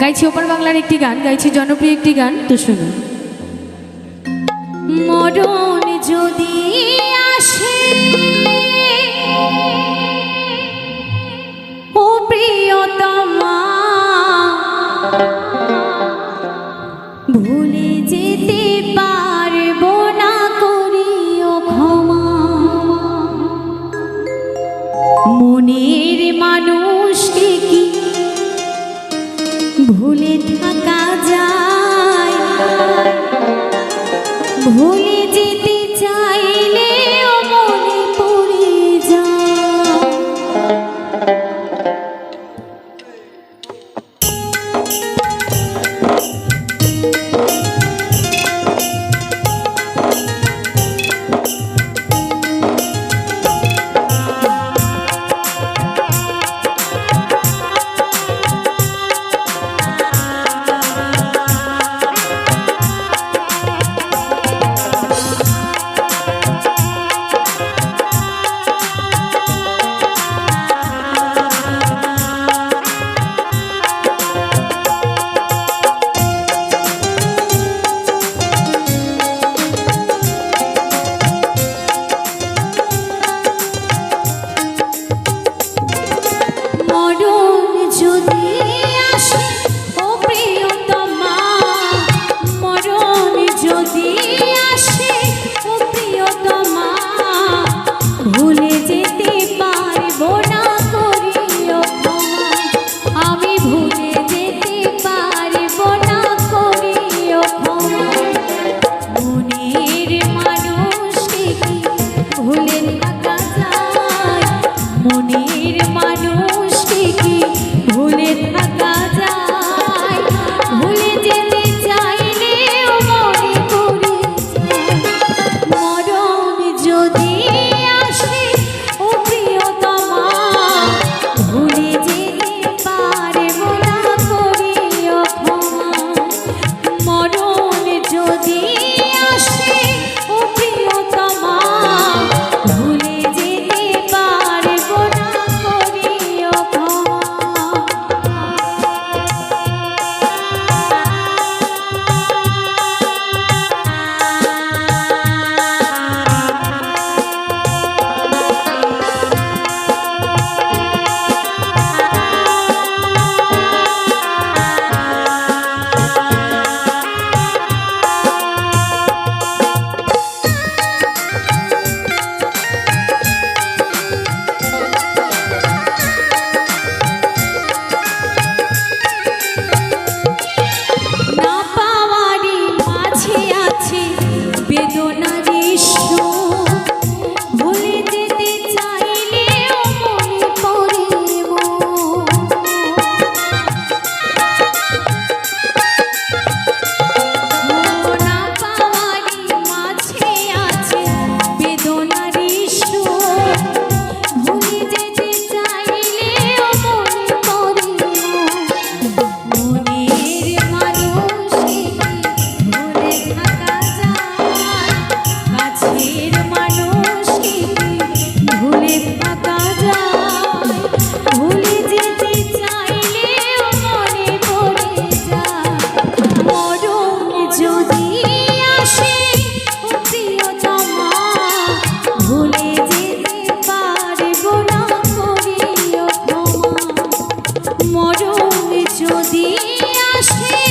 গাইছি ওপার বাংলার একটি গান, গাইছি জনপ্রিয় একটি গান, তো শুনুন। মরণ যদি আসে, ও প্রিয়তমা, ভুলে যেতে পারব না, করিও ক্ষমা। মনে ভুলে থাকা You do মরণ যদি আসে